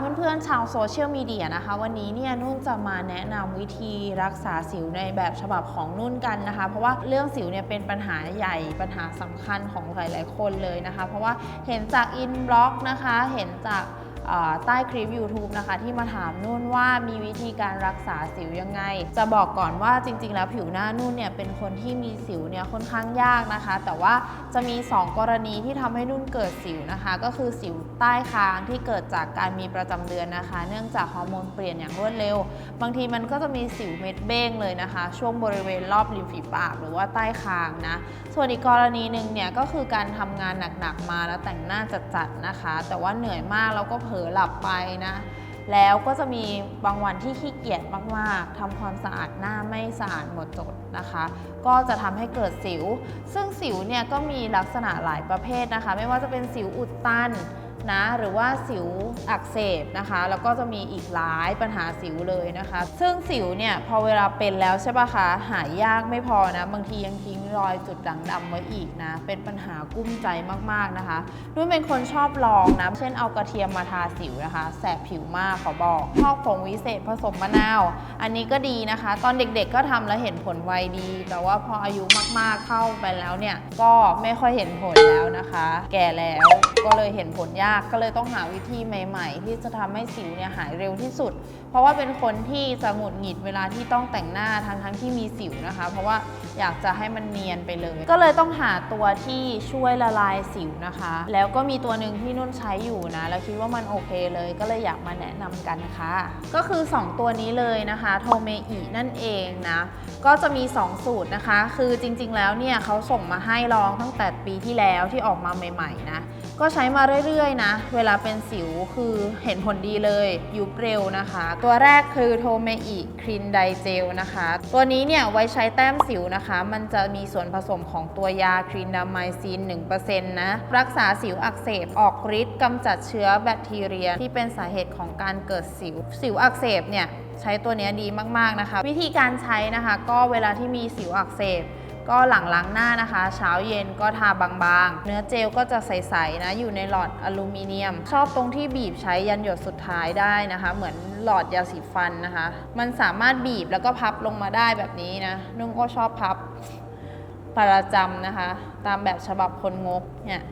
เพื่อนๆ ชาวโซเชียลมีเดียนะคะ วันนี้เนี่ยนุ่นจะมาแนะนำวิธีรักษาสิวในแบบฉบับของนุ่นกันนะคะ เพราะว่าเรื่องสิวเนี่ยเป็นปัญหาใหญ่ปัญหาสำคัญของหลายๆคนเลยนะคะ เพราะว่าเห็นจากอินบล็อกนะคะ เห็นจาก ใต้คลิป YouTube นะคะ ที่มาถามนุ่นว่ามีวิธีการรักษาสิวยังไง จะบอกก่อนว่าจริง ๆ แล้วผิวหน้านุ่นเนี่ยเป็นคนที่มีสิวเนี่ยค่อนข้างยากนะคะ แต่ว่าจะมี 2 กรณีที่ทำให้นุ่นเกิดสิวนะคะ ก็คือสิวใต้คางที่เกิดจากการมีประจำเดือนนะคะ เนื่องจากฮอร์โมนเปลี่ยนอย่างรวดเร็ว บางทีมันก็จะมีสิวเม็ดเบ้งเลยนะคะ ช่วงบริเวณรอบริมฝีปากหรือว่าใต้คางนะส่วนอีกกรณีหนึ่งเนี่ยก็คือการทำงานหนักๆมาแล้วแต่งหน้าจัดๆนะคะ แต่ว่าเหนื่อยมากแล้วก็เผลอหลับไปนะ แล้วก็จะมีบางวันที่ขี้เกียจมากๆทำความสะอาดหน้าไม่สะอาดหมดจดนะคะ ก็จะทำให้เกิดสิว ซึ่งสิวเนี่ยก็มีลักษณะหลายประเภทนะคะ ไม่ว่าจะเป็นสิวอุดตัน นะ หรือว่าสิวอักเสบนะคะ แล้วก็จะมีอีกหลายปัญหาสิวเลยนะคะ ซึ่งสิวเนี่ยพอเวลาเป็นแล้วใช่ปะคะหายยากไม่พอนะ บางทียังทิ้งรอยจุดด่างดำไว้อีกนะ เป็นปัญหากุ้มใจมากๆนะคะนุ่นเป็นคนชอบลองนะ เช่นเอากระเทียมมาทาสิวนะคะ แสบผิวมากขอบอกชอบผงวิเศษผสมมะนาว อันนี้ก็ดีนะคะ ตอนเด็กๆก็ทำแล้วเห็นผลไวดี แต่ว่าพออายุมากๆเข้าไปแล้วเนี่ยก็ไม่ค่อยเห็นผลแล้วนะคะ แก่แล้วก็เลยเห็นผลยากก็เลยต้องหาวิธีใหม่ ๆ ที่จะทำให้สิวเนี่ยหายเร็วที่สุด เพราะว่าเป็นคนที่จะหงุดหงิดเวลาที่ต้องแต่งหน้าทั้งๆที่มีสิวนะคะ เพราะว่าอยากจะให้มันเนียนไปเลย ก็เลยต้องหาตัวที่ช่วยละลายสิวนะคะ แล้วก็มีตัวหนึ่งที่นุ่นใช้อยู่นะ แล้วคิดว่ามันโอเคเลย ก็เลยอยากมาแนะนำกันค่ะ ก็คือ 2 ตัวนี้เลยนะคะโทเมอีนั่นเองนะก็จะมี 2 สูตรนะคะ คือจริง ๆ แล้วเนี่ยเขาส่งมาให้ลองตั้งแต่ปีที่แล้วที่ออกมาใหม่ ๆ นะ ก็ใช้มาเรื่อย ๆ นะเวลาเป็นสิวคือเห็นผลดีเลยยุบเร็วนะคะ ตัวแรกคือโทเมอีครีนไดเจลนะคะ ตัวนี้เนี่ยไว้ใช้แต้มสิวนะคะ มันจะมีส่วนผสมของตัวยาครีนดาไมซิน 1%นะรักษาสิวอักเสบออกฤทธิ์กำจัดเชื้อแบคทีเรีย ที่เป็นสาเหตุของการเกิดสิว สิวอักเสบเนี่ยใช้ตัวนี้ดีมากๆนะคะ วิธีการใช้นะคะ ก็เวลาที่มีสิวอักเสบ ก็หลังล้างหน้านะคะ เช้าเย็นก็ทาบางๆ เนื้อเจลก็จะใสๆนะอยู่ในหลอดอลูมิเนียม ชอบตรงที่บีบใช้ยันหยดสุดท้ายได้นะคะ เหมือนหลอดยาสีฟันนะคะ มันสามารถบีบแล้วก็พับลงมาได้แบบนี้นะนุ่งก็ชอบพับประจำนะคะ ตามแบบฉบับคนงกเนี่ย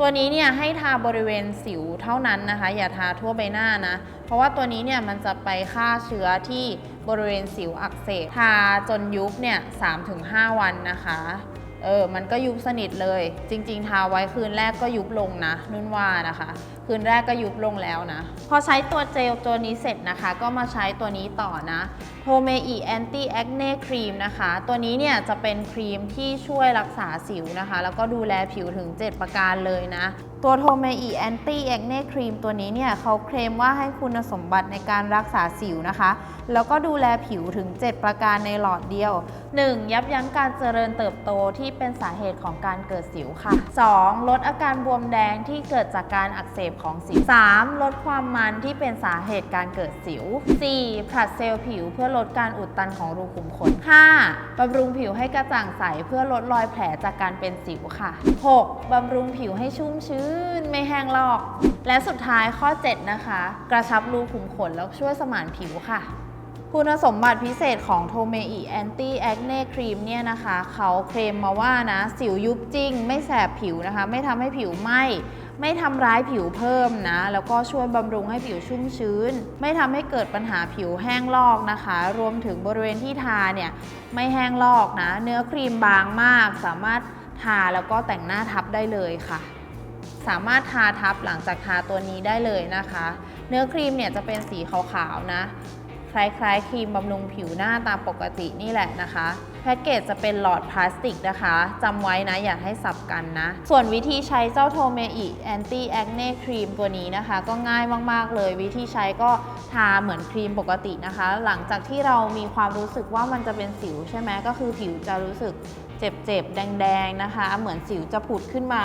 ตัวนี้เนี่ยให้ทาบริเวณสิวเท่านั้นนะคะ อย่าทาทั่วใบหน้านะ เพราะว่าตัวนี้เนี่ยมันจะไปฆ่าเชื้อที่บริเวณสิวอักเสบทาจนยุบเนี่ย3-5 วันนะคะ เออ มันก็ยุบสนิทเลย จริง ๆ ทาไว้คืนแรกก็ยุบลงนะ นุ่นว่านะคะ คืนแรกก็ยุบลงแล้วนะ พอใช้ตัวเจลตัวนี้เสร็จนะคะ ก็มาใช้ตัวนี้ต่อนะโทเมอีแอนตี้แอคเน่ครีมนะคะ ตัวนี้เนี่ยจะเป็นครีมที่ช่วยรักษาสิวนะคะ แล้วก็ดูแลผิวถึง 7 ประการเลยนะ ตัวโทเมอีแอนตี้แอคเน่ครีมตัวนี้เนี่ยเขาเคลมว่าให้คุณสมบัติในการรักษาสิวนะคะ แล้วก็ดูแลผิวถึง 7 ประการในหลอดเดียว 1. ยับยั้งการเจริญเติบโตที่เป็นสาเหตุของการเกิดสิวค่ะ 2. ลดอาการบวมแดงที่เกิดจากการอักเสบของสิว 3. ลดความมันที่เป็นสาเหตุการเกิดสิว 4. ผลัดเซลล์ผิวเพื่อลดการอุดตันของรูขุมขน 5. บำรุงผิวให้กระจ่างใสเพื่อลดรอยแผลจากการเป็นสิวค่ะ 6. บำรุงผิวให้ชุ่มชื้นไม่แห้งลอก และสุดท้ายข้อ 7 นะคะ กระชับรูขุมขนแล้วช่วยสมานผิวค่ะ คุณสมบัติพิเศษของโทเมอีแอนตี้แอคเน่ครีมเนี่ยนะคะ เขาเคลมมาว่านะสิวยุบจริง ไม่แสบผิวนะคะ ไม่ทำให้ผิวไหม้ไม่ทำร้ายผิวเพิ่มนะ แล้วก็ช่วยบำรุงให้ผิวชุ่มชื้น ไม่ทำให้เกิดปัญหาผิวแห้งลอกนะคะ รวมถึงบริเวณที่ทาเนี่ยไม่แห้งลอกนะ เนื้อครีมบางมาก สามารถทาแล้วก็แต่งหน้าทับได้เลยค่ะ สามารถทาทับหลังจากทาตัวนี้ได้เลยนะคะ เนื้อครีมเนี่ยจะเป็นสีขาวๆนะ คล้ายๆครีมบำรุงผิวหน้าตามปกตินี่แหละนะคะแพ็กเกจจะเป็นหลอดพลาสติกนะคะจำไว้นะอย่าให้สับกันนะ ส่วนวิธีใช้เจ้าโทเมอีแอนตี้แอคเน่ครีมตัวนี้นะคะ ก็ง่ายมากๆเลย วิธีใช้ก็ทาเหมือนครีมปกตินะคะ หลังจากที่เรามีความรู้สึกว่ามันจะเป็นสิวใช่ไหมก็คือผิวจะรู้สึกเจ็บๆ แดงๆ นะคะ เหมือนสิวจะผุดขึ้นมา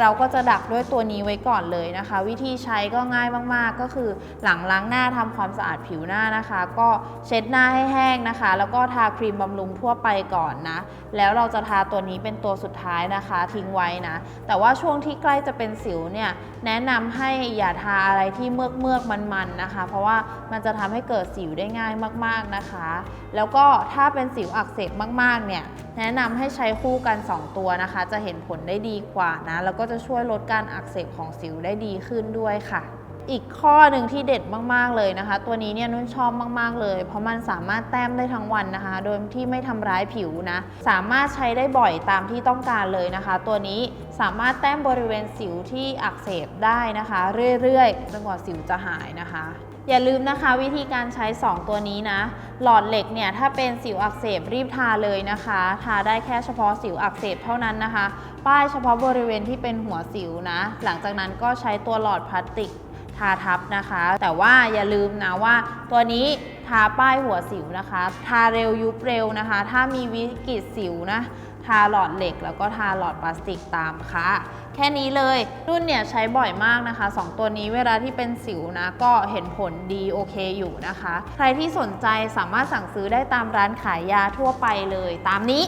เราก็จะดักด้วยตัวนี้ไว้ก่อนเลยนะคะ วิธีใช้ก็ง่ายมากๆ ก็คือหลังล้างหน้าทำความสะอาดผิวหน้านะคะ ก็เช็ดหน้าให้แห้งนะคะ แล้วก็ทาครีมบำรุงทั่วไปก่อนนะ แล้วเราจะทาตัวนี้เป็นตัวสุดท้ายนะคะ ทิ้งไว้นะ แต่ว่าช่วงที่ใกล้จะเป็นสิวเนี่ยแนะนำให้อย่าทาอะไรที่เมือกเมือกมันๆนะคะ เพราะว่ามันจะทำให้เกิดสิวได้ง่ายมากๆนะคะ แล้วก็ถ้าเป็นสิวอักเสบมากๆเนี่ยแนะนำให้ใช้คู่กัน 2 ตัวนะคะ จะเห็นผลได้ดีกว่านะ แล้วก็จะช่วยลดการอักเสบของสิวได้ดีขึ้นด้วยค่ะ อีกข้อหนึ่งที่เด็ดมากๆเลยนะคะ ตัวนี้เนี่ยนุ่นชอบมากๆเลย เพราะมันสามารถแต้มได้ทั้งวันนะคะ โดยที่ไม่ทำร้ายผิวนะ สามารถใช้ได้บ่อยตามที่ต้องการเลยนะคะ ตัวนี้สามารถแต้มบริเวณสิวที่อักเสบได้นะคะ เรื่อยๆจนกว่าสิวจะหายนะคะ อย่าลืมนะคะวิธีการใช้ 2 ตัวนี้นะ หลอดเหล็กเนี่ยถ้าเป็นสิวอักเสบรีบทาเลยนะคะ ทาได้แค่เฉพาะสิวอักเสบเท่านั้นนะคะ ป้ายเฉพาะบริเวณที่เป็นหัวสิวนะ หลังจากนั้นก็ใช้ตัวหลอดพลาสติกทาทับนะคะ แต่ว่าอย่าลืมนะว่า ตัวนี้ทาป้ายหัวสิวนะคะ ทาเร็วยุบเร็วนะคะ ถ้ามีวิกฤตสิวนะ ทาหลอดเหล็ก แล้วก็ทาหลอดพลาสติกตามค่ะ แค่นี้เลยรุ่นเนี่ยใช้บ่อยมากนะคะ 2 ตัวนี้เวลาที่เป็นสิวนะก็เห็นผลดีโอเคอยู่นะคะ ใครที่สนใจสามารถสั่งซื้อได้ตามร้านขายยาทั่วไปเลยตามนี้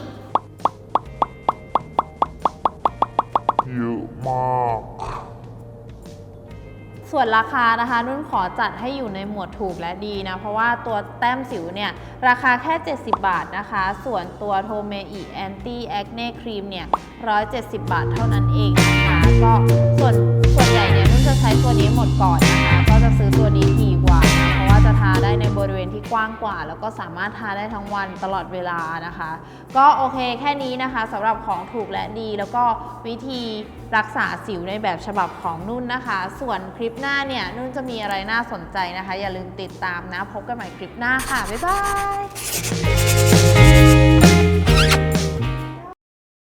เยอะมาก ส่วนราคานะคะนุ่นขอจัดให้อยู่ในหมวดถูกและดีนะ เพราะว่าตัวแต้มสิวเนี่ยราคาแค่ 70 บาทนะคะ ส่วนตัวโทเมอีแอนตี้แอคเน่ครีมเนี่ย 170 บาทเท่านั้นเองนะคะก็ส่วนส่วนใหญ่เนี่ยนุ่นางกว่า แล้วก็สามารถทาได้ทั้งวันตลอดเวลานะคะ ก็โอเคแค่นี้นะคะสำหรับของถูกและดี แล้วก็วิธีรักษาสิวในแบบฉบับของนุ่นนะคะ ส่วนคลิปหน้าเนี่ยนุ่นจะมีอะไรน่าสนใจนะคะ อย่าลืมติดตามนะ พบกันใหม่คลิปหน้าค่ะ บ๊ายบาย